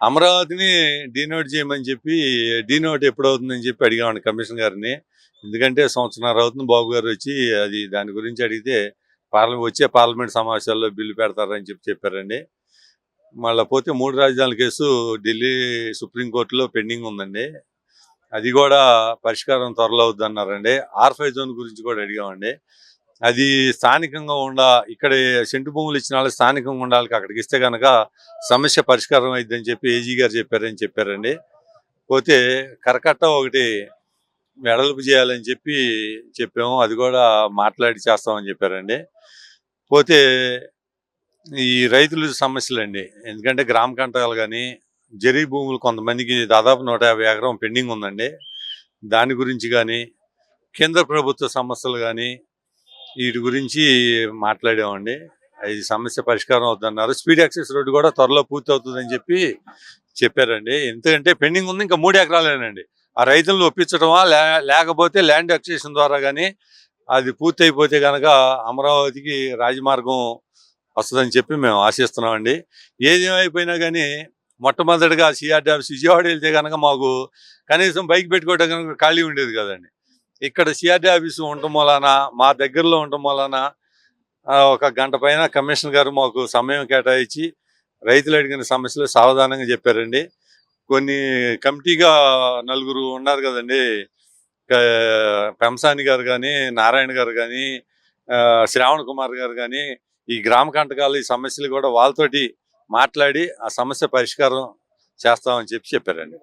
అమరావతిని డీనోట్ చేయమని చెప్పి డీనోట్ ఎప్పుడు అవుతుందని చెప్పి అడిగామండి కమిషన్ గారిని. ఎందుకంటే సంవత్సరాలు అవుతుంది. బాబు గారు వచ్చి అది దాని గురించి అడిగితే పార్లమెంట్ వచ్చే పార్లమెంట్ సమావేశాల్లో బిల్లు పెడతారని చెప్పి చెప్పారండి. మళ్ళీ పోతే మూడు రాజధానుల కేసు ఢిల్లీ సుప్రీంకోర్టులో పెండింగ్ ఉందండి. అది కూడా పరిష్కారం త్వరలో అవుద్ది అన్నారండి. ఆర్ఫై జోన్ గురించి కూడా అడిగామండి అది స్థానికంగా ఉండ ఇక్కడ సెంటు భూములు ఇచ్చిన వాళ్ళు స్థానికంగా ఉండాలి అక్కడికి ఇస్తే కనుక సమస్య పరిష్కారం అయిద్దని చెప్పి ఏజీ గారు చెప్పారని చెప్పారండి. పోతే కరకట్ట ఒకటి వెడల్పు చేయాలని చెప్పి చెప్పాము అది కూడా మాట్లాడి చేస్తామని చెప్పారండి. పోతే ఈ రైతుల సమస్యలండి ఎందుకంటే గ్రామ కంటకాలు కానీ జరీ భూములు కొంతమందికి దాదాపు నూట యాభై ఎకరం పెండింగ్ ఉందండి. దాని గురించి కానీ కేంద్ర ప్రభుత్వ సమస్యలు కానీ వీటి గురించి మాట్లాడామండి. అది సమస్య పరిష్కారం అవుతుందన్నారు. స్పీడ్ యాక్సెస్ రోడ్డు కూడా త్వరలో పూర్తి అవుతుందని చెప్పి చెప్పారండి. ఎందుకంటే పెండింగ్ ఉంది ఇంకా మూడు ఎకరాలేనండి. ఆ రైతులను ఒప్పించడమా లే- లేకపోతే ల్యాండ్ అక్సేషన్ ద్వారా కానీ అది పూర్తి అయిపోతే కనుక అమరావతికి రాజమార్గం వస్తుందని చెప్పి మేము ఆశిస్తున్నామండి. ఏది కానీ మొట్టమొదటిగా సిఆర్టీ ఆఫీస్ విజయవాడ వెళ్తే కనుక మాకు కనీసం బైక్ పెట్టుకోవడం కనుక ఖాళీ ఉండేది కదండి. ఇక్కడ సిఆర్డీ ఆఫీసు ఉండటం వలన మా దగ్గరలో ఉండటం వలన ఒక గంట పైన కమిషనర్ గారు మాకు సమయం కేటాయించి రైతులు అడిగిన సమస్యలు సావధానంగా చెప్పారండి. కొన్ని కమిటీగా నలుగురు ఉన్నారు కదండి. పెంసాని గారు కానీ నారాయణ గారు కానీ శ్రావణ్ కుమార్ గారు కానీ ఈ గ్రామ కంటకాలు ఈ సమస్యలు కూడా వాళ్ళతోటి మాట్లాడి ఆ సమస్య పరిష్కారం చేస్తామని చెప్పి చెప్పారండి.